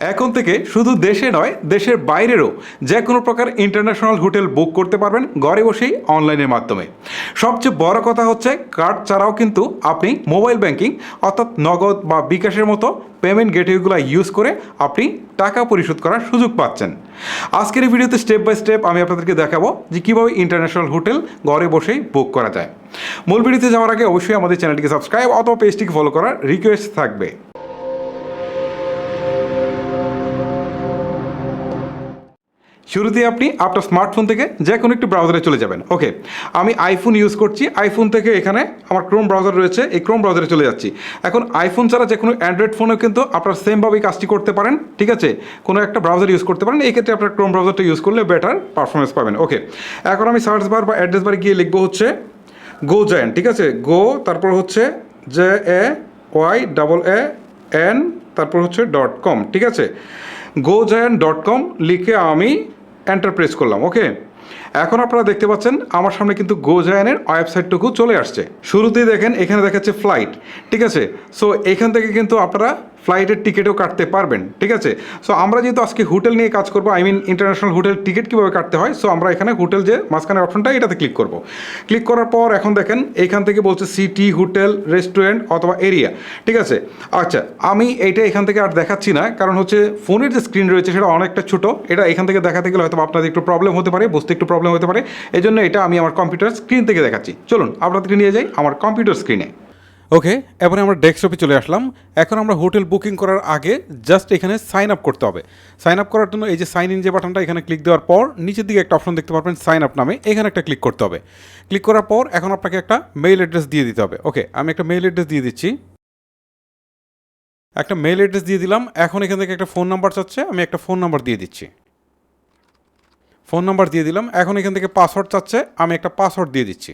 এখন থেকে শুধু দেশে নয়, দেশের বাইরেরও যে কোনো প্রকার ইন্টারন্যাশনাল হোটেল বুক করতে পারবেন ঘরে বসেই অনলাইনের মাধ্যমে। সবচেয়ে বড় কথা হচ্ছে কার্ড ছাড়াও কিন্তু আপনি মোবাইল ব্যাংকিং অর্থাৎ নগদ বা বিকাশের মতো পেমেন্ট গেটওয়েগুলো ইউজ করে আপনি টাকা পরিশোধ করার সুযোগ পাচ্ছেন। আজকের এই ভিডিওতে স্টেপ বাই স্টেপ আমি আপনাদেরকে দেখাবো যে কীভাবে ইন্টারন্যাশনাল হোটেল ঘরে বসেই বুক করা যায়। মূল ভিডিওতে যাওয়ার আগে অবশ্যই আমাদের চ্যানেলটিকে সাবস্ক্রাইব অথবা পেজটিকে ফলো করার রিকোয়েস্ট থাকবে। শুরুতে আপনি আপনার স্মার্টফোন থেকে যে কোনো একটি ব্রাউজারে চলে যাবেন। ওকে আমি আইফোন ইউজ করছি। আইফোন থেকে এখানে আমার ক্রোম ব্রাউজার রয়েছে। এই ক্রোম ব্রাউজারে চলে যাচ্ছি। এখন আইফোন ছাড়া যে কোনো অ্যান্ড্রয়েড ফোনেও কিন্তু আপনার সেমভাবেই কাজটি করতে পারেন। ঠিক আছে? কোনো একটা ব্রাউজার ইউজ করতে পারেন। এই ক্ষেত্রে আপনার ক্রোম ব্রাউজারটা ইউজ করলে বেটার পারফরমেন্স পাবেন। ওকে এখন আমি সার্চ বার বা অ্যাড্রেস বার গিয়ে লিখব হচ্ছে গো জায়ান ঠিক আছে? গো তারপর হচ্ছে J A Y double A N তারপর হচ্ছে ডট কম ঠিক আছে? গো জায়ান ডট কম লিখে আমি এন্টার প্রেস করলাম ওকে এখন আপনারা দেখতে পাচ্ছেন আমার সামনে কিন্তু গোজায়নের ওয়েবসাইটটুকু চলে আসছে। শুরুতেই দেখেন, এখানে দেখাচ্ছে ফ্লাইট ঠিক আছে? সো এখান থেকে কিন্তু আপনারা ফ্লাইটের টিকিটও কাটতে পারবেন, ঠিক আছে? সো আমরা যেহেতু আজকে হোটেল নিয়ে কাজ করব I mean international hotel ticket কীভাবে কাটতে হয় সো আমরা এখানে হোটেল যে মাঝখানের অপশনটা এটাতে ক্লিক করব। ক্লিক করার পর এখন দেখেন, এইখান থেকে বলছে সিটি হোটেল রেস্টুরেন্ট অথবা এরিয়া ঠিক আছে? আচ্ছা আমি এটা এখান থেকে আর দেখাচ্ছি না, কারণ হচ্ছে ফোনের যে স্ক্রিন রয়েছে সেটা অনেকটা ছোট, এটা এখান থেকে দেখাতে গেলে হয়তো আপনাদের একটু প্রবলেম হতে পারে, বুঝতে একটু প্রবলেম হতে পারে এই জন্য এটা আমি আমার কম্পিউটার স্ক্রিন থেকে দেখাচ্ছি। চলুন, আপনাদেরকে নিয়ে যাই আমার কম্পিউটার স্ক্রিনে ওকে এবারে আমরা ডেস্কটপে চলে আসলাম। এখন আমরা হোটেল বুকিং করার আগে জাস্ট এখানে সাইন আপ করতে হবে। সাইন আপ করার জন্য এই যে সাইন ইন যে বাটনটা, এখানে ক্লিক দেওয়ার পর নিচের দিকে একটা অপশন দেখতে পারবেন সাইন আপ নামে। এখানে একটা ক্লিক করতে হবে। ক্লিক করার পর এখন আপনাকে একটা মেইল অ্যাড্রেস দিয়ে দিতে হবে। ওকে আমি একটা মেইল অ্যাড্রেস দিয়ে দিচ্ছি। একটা মেইল অ্যাড্রেস দিয়ে দিলাম। এখন এখান থেকে একটা ফোন নাম্বার চাচ্ছে, আমি একটা ফোন নাম্বার দিয়ে দিচ্ছি। ফোন নাম্বার দিয়ে দিলাম। এখন এখান থেকে পাসওয়ার্ড চাচ্ছে, আমি একটা পাসওয়ার্ড দিয়ে দিচ্ছি।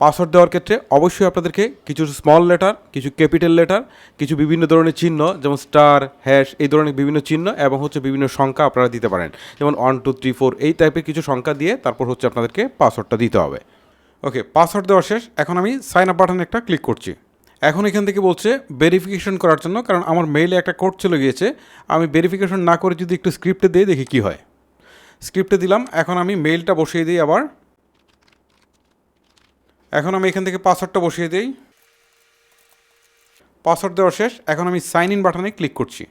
পাসওয়ার্ড দেওয়ার ক্ষেত্রে অবশ্যই আপনাদেরকে কিছু স্মল লেটার কিছু ক্যাপিটাল লেটার কিছু বিভিন্ন ধরনের চিহ্ন, যেমন স্টার হ্যাশ এই ধরনের বিভিন্ন চিহ্ন এবং হচ্ছে বিভিন্ন সংখ্যা আপনারা দিতে পারেন। যেমন ওয়ান টু থ্রি ফোর এই টাইপের কিছু সংখ্যা দিয়ে তারপর হচ্ছে আপনাদেরকে পাসওয়ার্ডটা দিতে হবে। ওকে পাসওয়ার্ড দেওয়া শেষ। এখন আমি সাইন আপ বাটনে একটা ক্লিক করছি। এখন এখান থেকে বলছে ভেরিফিকেশন করার জন্য, কারণ আমার মেইলে একটা কোড চলে গিয়েছে। আমি ভেরিফিকেশন না করে যদি একটু স্ক্রিপ্টে দিই, দেখি কী হয়। স্ক্রিপ্টে দিলাম। এখন আমি মেইলটা বসিয়ে দিই আবার। এখন আমি এখান থেকে পাসওয়ার্ডটা বসিয়ে দিই। পাসওয়ার্ড দেওয়া শেষ, এখন আমি সাইন ইন বাটনে ক্লিক করছি।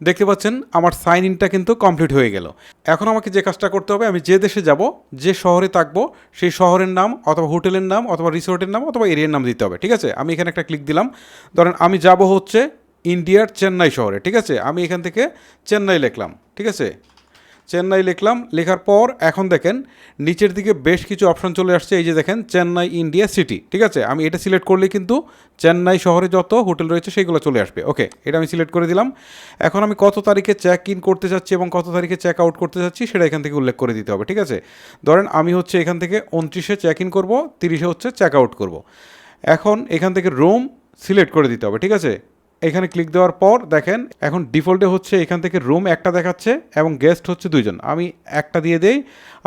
দেখতে পাচ্ছেন, আমার সাইন ইনটা কিন্তু কমপ্লিট হয়ে গেল। এখন আমাকে যে কাজটা করতে হবে, আমি যে দেশে যাব, যে শহরে থাকব, সেই শহরের নাম অথবা হোটেলের নাম অথবা রিসোর্টের নাম অথবা এরিয়ার নাম দিতে হবে, ঠিক আছে? আমি এখানে একটা ক্লিক দিলাম। ধরেন, আমি যাব হচ্ছে ইন্ডিয়ার চেন্নাই শহরে, ঠিক আছে? আমি এখান থেকে চেন্নাই লিখলাম, ঠিক আছে? চেন্নাই লিখলাম, লেখার পর এখন দেখেন, নিচের দিকে বেশ কিছু অপশন চলে আসছে, এই যে দেখেন, চেন্নাই, ইন্ডিয়া, সিটি, ঠিক আছে? আমি এটা সিলেক্ট করলে কিন্তু চেন্নাই শহরে যত হোটেল রয়েছে সেগুলো চলে আসবে। ওকে এটা আমি সিলেক্ট করে দিলাম। এখন আমি কত তারিখে চেক ইন করতে চাচ্ছি এবং কত তারিখে চেক আউট করতে চাচ্ছি সেটা এখান থেকে উল্লেখ করে দিতে হবে, ঠিক আছে? ধরেন আমি হচ্ছে এখান থেকে উনত্রিশে চেক ইন করব, তিরিশে হচ্ছে চেক আউট করব। এখন এখান থেকে রুম সিলেক্ট করে দিতে হবে, ঠিক আছে? এখানে ক্লিক দেওয়ার পর দেখেন, এখন ডিফল্টে হচ্ছে এখান থেকে রুম একটা দেখাচ্ছে এবং গেস্ট হচ্ছে দুইজন। আমি একটা দিয়ে দেই,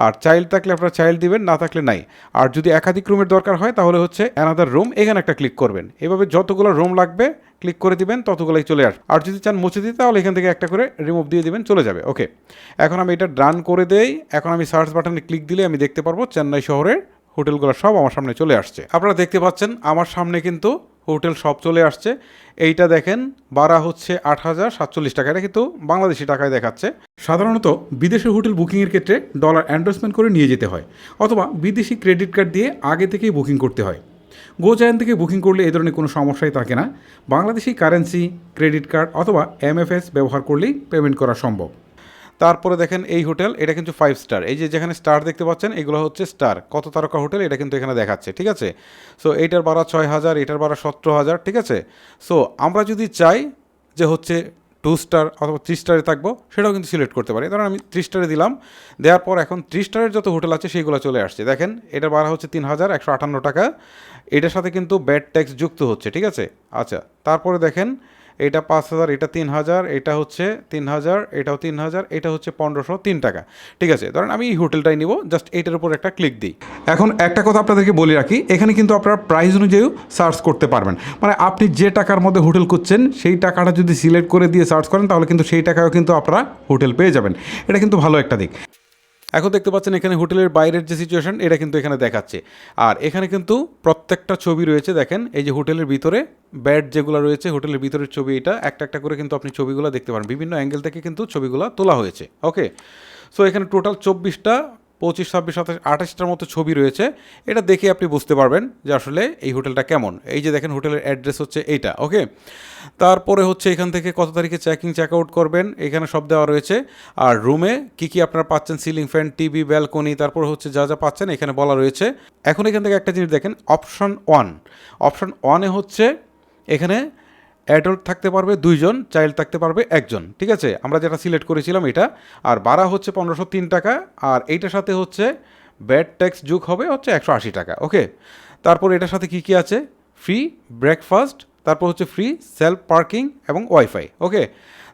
আর চাইল্ড থাকলে আপনারা চাইল্ড দিবেন, না থাকলে নাই। আর যদি একাধিক রুমের দরকার হয়, তাহলে হচ্ছে অ্যানাদার রুম এখানে একটা ক্লিক করবেন। এভাবে যতগুলো রুম লাগবে ক্লিক করে দিবেন, ততগুলোই চলে আসবে। আর যদি চান মুছে দিতে, তাহলে এখান থেকে একটা করে রিমুভ দিয়ে দিবেন, চলে যাবে। ওকে এখন আমি এটা ডান করে দেই। এখন আমি সার্চ বাটনে ক্লিক দিলে আমি দেখতে পারব, চেন্নাই শহরের হোটেলগুলো সব আমার সামনে চলে আসছে। আপনারা দেখতে পাচ্ছেন, আমার সামনে কিন্তু হোটেল সব চলে আসছে। এইটা দেখেন, ভাড়া হচ্ছে আট হাজার সাতচল্লিশ টাকা। এটা কিন্তু বাংলাদেশি টাকায় দেখাচ্ছে। সাধারণত বিদেশে হোটেল বুকিংয়ের ক্ষেত্রে ডলার অ্যান্ডোসমেন্ট করে নিয়ে যেতে হয়, অথবা বিদেশি ক্রেডিট কার্ড দিয়ে আগে থেকেই বুকিং করতে হয়। গোজায়ন থেকে বুকিং করলে এ ধরনের কোনো সমস্যাই থাকে না। বাংলাদেশি কারেন্সি ক্রেডিট কার্ড অথবা এমএফএস ব্যবহার করলেই পেমেন্ট করা সম্ভব। তারপরে দেখেন এই হোটেল, এটা কিন্তু ফাইভ স্টার এই যে যেখানে স্টার দেখতে পাচ্ছেন, এগুলো হচ্ছে স্টার কত তারকা হোটেল, এটা কিন্তু এখানে দেখাচ্ছে, ঠিক আছে? সো এইটার ভাড়া ছয় হাজার, এটার ভাড়া সতেরো হাজার, ঠিক আছে? সো আমরা যদি চাই যে হচ্ছে টু স্টার অথবা থ্রি স্টারে থাকব, সেটাও কিন্তু সিলেক্ট করতে পারি। ধরুন আমি থ্রি স্টারে দিলাম, দেওয়ার পর এখন থ্রি স্টারের যত হোটেল আছে, সেইগুলো চলে আসছে। দেখেন, এটার ভাড়া হচ্ছে তিন হাজার একশো আটান্ন টাকা। এটার সাথে কিন্তু ব্যাড ট্যাক্স যুক্ত হচ্ছে, ঠিক আছে? আচ্ছা তারপরে দেখেন এটা পাঁচ হাজার, এটা তিন হাজার, এটা হচ্ছে তিন হাজার, এটাও তিন হাজার, এটা হচ্ছে পনেরোশো তিন টাকা। ঠিক আছে, ধরেন আমি এই হোটেলটাই নিব, জাস্ট এটার উপর একটা ক্লিক দিই। এখন একটা কথা আপনাদেরকে বলে রাখি, এখানে কিন্তু আপনারা প্রাইস অনুযায়ীও সার্চ করতে পারবেন। মানে আপনি যে টাকার মধ্যে হোটেল খুঁজছেন, সেই টাকাটা যদি সিলেক্ট করে দিয়ে সার্চ করেন, তাহলে কিন্তু সেই টাকাও কিন্তু আপনারা হোটেল পেয়ে যাবেন। এটা কিন্তু ভালো একটা দিক। এখন দেখতে পাচ্ছেন এখানে হোটেলের বাইরের যে সিচুয়েশন এটা কিন্তু এখানে দেখাচ্ছে। আর এখানে কিন্তু প্রত্যেকটা ছবি রয়েছে, দেখেন, এই যে হোটেলের ভিতরে ব্যাড যেগুলো রয়েছে, হোটেলের ভিতরের ছবি এটা, একটা একটা করে কিন্তু আপনি ছবিগুলো দেখতে পারেন। বিভিন্ন অ্যাঙ্গেল থেকে কিন্তু ছবিগুলো তোলা হয়েছে ওকে সো এখানে টোটাল চব্বিশটা পঁচিশ, ছাব্বিশ, সাতাশ, আঠাশটার মতো ছবি রয়েছে। এটা দেখে আপনি বুঝতে পারবেন যে আসলে এই হোটেলটা কেমন। এই যে দেখেন হোটেলের অ্যাড্রেস হচ্ছে এইটা, ওকে? তারপরে হচ্ছে এখান থেকে কত তারিখে চেকিং চেক আউট করবেন, এখানে সব দেওয়া রয়েছে। আর রুমে কী কী আপনারা পাচ্ছেন? সিলিং ফ্যান টিভি ব্যালকনি তারপর হচ্ছে যা যা পাচ্ছেন এখানে বলা রয়েছে। এখন এখান থেকে একটা জিনিস দেখেন অপশন ওয়ান অপশন ওয়ানে হচ্ছে এখানে অ্যাডাল্ট থাকতে পারবে দুইজন, চাইল্ড থাকতে পারবে একজন। ঠিক আছে? আমরা যেটা সিলেক্ট করেছিলাম এটা। আর ভাড়া হচ্ছে পনেরোশো তিন টাকা, আর এইটার সাথে হচ্ছে ব্যাড ট্যাক্স যুগ হবে হচ্ছে একশো আশি টাকা। ওকে? তারপর এটার সাথে কি কি আছে? ফ্রি ব্রেকফাস্ট, তারপর হচ্ছে ফ্রি সেলফ পার্কিং এবং ওয়াইফাই। ওকে?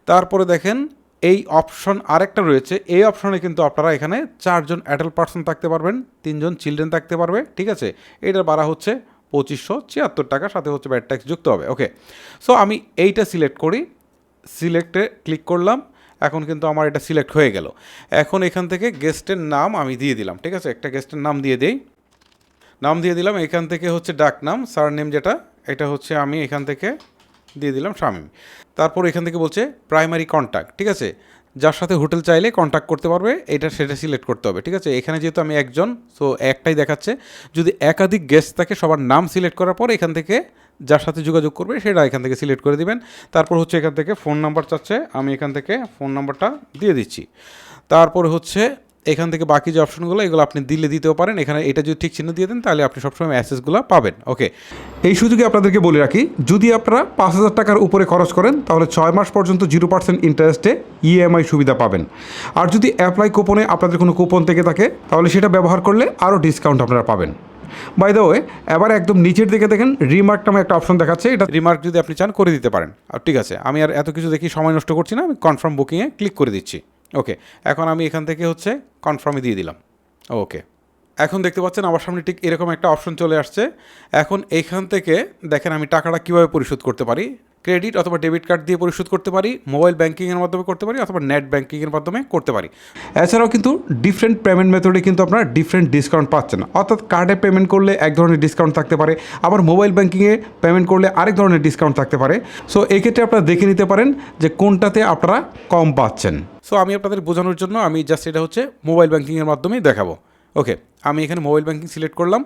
তারপরে দেখেন, এই অপশন আরেকটা রয়েছে। এই অপশনে কিন্তু আপনারা এখানে চারজন অ্যাডাল্ট পার্সন থাকতে পারবেন, তিনজন চিলড্রেন থাকতে পারবে। ঠিক আছে? এটার ভাড়া হচ্ছে পঁচিশশো ছিয়াত্তর টাকা, সাথে হচ্ছে ব্যাড ট্যাক্স যুক্ত হবে। ওকে সো আমি এইটা সিলেক্ট করি। সিলেক্টে ক্লিক করলাম। এখন কিন্তু আমার এটা সিলেক্ট হয়ে গেল। এখন এখান থেকে গেস্টের নাম আমি দিয়ে দিলাম। ঠিক আছে? একটা গেস্টের নাম দিয়ে দিই। নাম দিয়ে দিলাম। এখান থেকে হচ্ছে ডাক নাম সার নেম যেটা, এটা হচ্ছে আমি এখান থেকে দিয়ে দিলাম স্বামী তারপর এখান থেকে বলছে প্রাইমারি কন্ট্যাক্ট ঠিক আছে? যার সাথে হোটেল চাইলে কন্ট্যাক্ট করতে পারবে, এটা সেটা সিলেক্ট করতে হবে, ঠিক আছে? এখানে যেহেতু আমি একজন সো একটাই দেখাচ্ছে, যদি একাধিক গেস্ট থাকে, সবার নাম সিলেক্ট করার পর এখান থেকে যার সাথে যোগাযোগ করবে, সেটা এখান থেকে সিলেক্ট করে দিবেন। তারপর হচ্ছে এখান থেকে ফোন নাম্বার চাচ্ছে, আমি এখান থেকে ফোন নাম্বারটা দিয়ে দিচ্ছি। তারপর হচ্ছে এখান থেকে বাকি যে অপশনগুলো এগুলো আপনি দিলে দিতেও পারেন। এখানে এটা যদি ঠিক চিহ্ন দিয়ে দেন তাহলে আপনি সবসময় মেসেজগুলো পাবেন। ওকে। এই সুযোগে আপনাদেরকে বলে রাখি যদি আপনারা পাঁচ হাজার টাকার উপরে খরচ করেন তাহলে ছয় মাস পর্যন্ত জিরো পার্সেন্ট ইন্টারেস্টে ইএমআই সুবিধা পাবেন। আর যদি অ্যাপ্লাই কুপনে আপনাদের কোনো কুপন থেকে থাকে তাহলে সেটা ব্যবহার করলে আরও ডিসকাউন্ট আপনারা পাবেন। বাই দ্য ওয়ে এবার একদম নিচের দিকে দেখেন রিমার্ক নামে একটা অপশন দেখাচ্ছে এটা রিমার্ক যদি আপনি চান করে দিতে পারেন। আর ঠিক আছে আমি আর এত কিছু দেখি সময় নষ্ট করছি না আমি কনফার্ম বুকিংয়ে ক্লিক করে দিচ্ছি। ওকে এখন আমি এখান থেকে হচ্ছে কনফার্মে দিয়ে দিলাম। ওকে এখন দেখতে পাচ্ছেন আমার সামনে ঠিক এরকম একটা অপশন চলে আসছে। এখন এইখান থেকে দেখেন আমি টাকাটা কীভাবে পরিশোধ করতে পারি? ক্রেডিট অথবা ডেবিট কার্ড দিয়ে পরিশোধ করতে পারি, মোবাইল ব্যাঙ্কিংয়ের মাধ্যমে করতে পারি অথবা নেট ব্যাঙ্কিংয়ের মাধ্যমে করতে পারি। এছাড়াও কিন্তু ডিফারেন্ট পেমেন্ট মেথডে কিন্তু আপনারা ডিফারেন্ট ডিসকাউন্ট পাচ্ছেন। অর্থাৎ কার্ডে পেমেন্ট করলে এক ধরনের ডিসকাউন্ট থাকতে পারে, আবার মোবাইল ব্যাঙ্কিংয়ে পেমেন্ট করলে আরেক ধরনের ডিসকাউন্ট থাকতে পারে। সো এক্ষেত্রে আপনারা দেখে নিতে পারেন যে কোনটাতে আপনারা কম পাচ্ছেন। সো আমি আপনাদের বোঝানোর জন্য আমি জাস্ট এটা হচ্ছে মোবাইল ব্যাঙ্কিংয়ের মাধ্যমেই দেখাবো। ওকে আমি এখানে মোবাইল ব্যাঙ্কিং সিলেক্ট করলাম।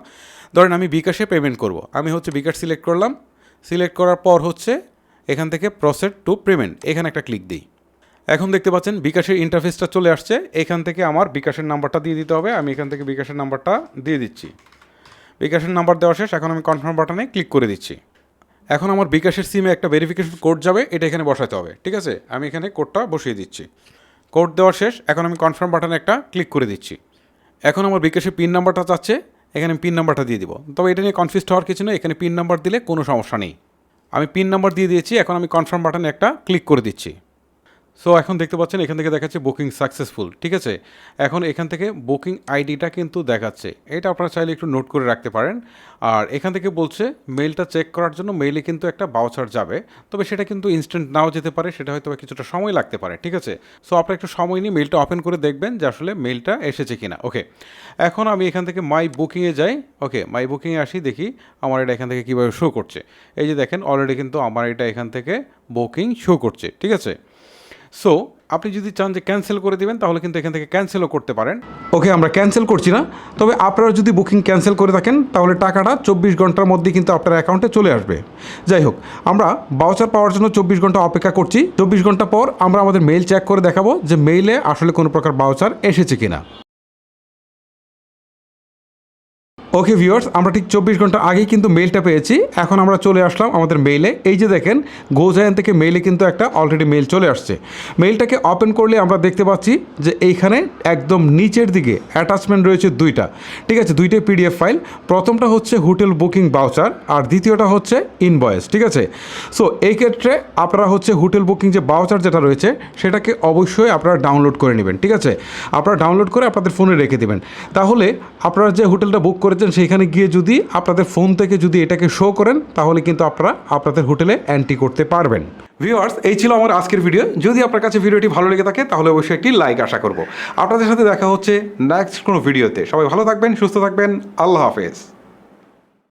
ধরেন আমি বিকাশে পেমেন্ট করব। আমি হচ্ছে বিকাশ সিলেক্ট করলাম। সিলেক্ট করার পর হচ্ছে এখান থেকে প্রসেড টু পেমেন্ট। এখানে একটা ক্লিক দিই। এখন দেখতে পাচ্ছেন বিকাশের ইন্টারফেসটা চলে আসছে। এখান থেকে আমার বিকাশের নাম্বারটা দিয়ে দিতে হবে। আমি এখান থেকে বিকাশের নাম্বারটা দিয়ে দিচ্ছি। বিকাশের নাম্বার দেওয়া শেষ। এখন আমি কনফার্ম বাটনে ক্লিক করে দিচ্ছি। এখন আমার বিকাশের সিমে একটা ভেরিফিকেশন কোড যাবে। এটা এখানে বসাতে হবে। ঠিক আছে? আমি এখানে কোডটা বসিয়ে দিচ্ছি। কোড দেওয়া শেষ। এখন আমি কনফার্ম বাটনে একটা ক্লিক করে দিচ্ছি। এখন আমার বিকাশে পিন নাম্বারটা চাচ্ছে, এখানে পিন নাম্বারটা দিয়ে দিব। তবে এটা নিয়ে কনফিউজ হওয়ার কিছু নয় এখানে পিন নাম্বার দিলে কোনো সমস্যা নেই। আমি পিন নাম্বার দিয়ে দিয়েছি, এখন আমি কনফার্ম বাটনে একটা ক্লিক করে দিচ্ছি। সো এখন দেখতে পাচ্ছেন, এখান থেকে দেখাচ্ছে বুকিং সাকসেসফুল ঠিক আছে? এখন এখান থেকে বুকিং আইডিটা কিন্তু দেখাচ্ছে। এটা আপনারা চাইলে একটু নোট করে রাখতে পারেন। আর এখান থেকে বলছে মেলটা চেক করার জন্য মেইলে কিন্তু একটা বাউচার যাবে। তবে সেটা কিন্তু ইনস্ট্যান্ট নাও যেতে পারে, সেটা হয়তো কিছুটা সময় লাগতে পারে, ঠিক আছে? সো আপনারা একটু সময় নিয়ে মেলটা ওপেন করে দেখবেন যে আসলে মেলটা এসেছে কিনা। ওকে এখন আমি এখান থেকে মাই বুকিংয়ে যাই। ওকে মাই বুকিংয়ে আসি, দেখি আমার এটা এখান থেকে কীভাবে শো করছে। এই যে দেখেন অলরেডি কিন্তু আমার এটা এখান থেকে বুকিং শো করছে, ঠিক আছে? সো আপনি যদি চান যে ক্যান্সেল করে দেবেন, তাহলে কিন্তু এখান থেকে ক্যান্সেলও করতে পারেন। ওকে আমরা ক্যান্সেল করছি না। তবে আপনারা যদি বুকিং ক্যান্সেল করে থাকেন, তাহলে টাকাটা চব্বিশ ঘণ্টার মধ্যে কিন্তু আপনার অ্যাকাউন্টে চলে আসবে। যাই হোক, আমরা বাউচার পাওয়ার জন্য চব্বিশ ঘণ্টা অপেক্ষা করছি। চব্বিশ ঘণ্টা পর আমরা আমাদের মেইল চেক করে দেখাবো যে মেইলে আসলে কোনো প্রকার বাউচার এসেছে কিনা। ওকে ভিউয়ার্স আমরা ঠিক চব্বিশ ঘণ্টা আগেই কিন্তু মেলটা পেয়েছি। এখন আমরা চলে আসলাম আমাদের মেইলে এই যে দেখেন গোজায়ান থেকে মেইলে কিন্তু একটা অলরেডি মেল চলে আসছে। মেলটাকে ওপেন করলে আমরা দেখতে পাচ্ছি যে এইখানে একদম নিচের দিকে অ্যাটাচমেন্ট রয়েছে দুইটা। ঠিক আছে, দুইটাই পিডিএফ ফাইল প্রথমটা হচ্ছে হোটেল বুকিং বাউচার আর দ্বিতীয়টা হচ্ছে ইনভয়েস ঠিক আছে? সো এই ক্ষেত্রে আপনারা হচ্ছে হোটেল বুকিং যে বাউচার যেটা রয়েছে, সেটাকে অবশ্যই আপনারা ডাউনলোড করে নেবেন। ঠিক আছে? আপনারা ডাউনলোড করে আপনাদের ফোনে রেখে দেবেন। তাহলে আপনারা যে হোটেলটা বুক করেছেন সেইখানে গিয়ে যদি আপনাদের ফোন থেকে যদি এটাকে শো করেন, তাহলে কিন্তু আপনারা আপনাদের হোটেলে এন্ট্রি করতে পারবেন। ভিউয়ার্স এই ছিল আমার আজকের ভিডিও যদি আপনার কাছে ভিডিওটি ভালো লেগে থাকে, তাহলে অবশ্যই একটি লাইক আশা করব। আপনাদের সাথে দেখা হচ্ছে নেক্সট কোনো ভিডিওতে সবাই ভালো থাকবেন, সুস্থ থাকবেন। আল্লাহ হাফেজ।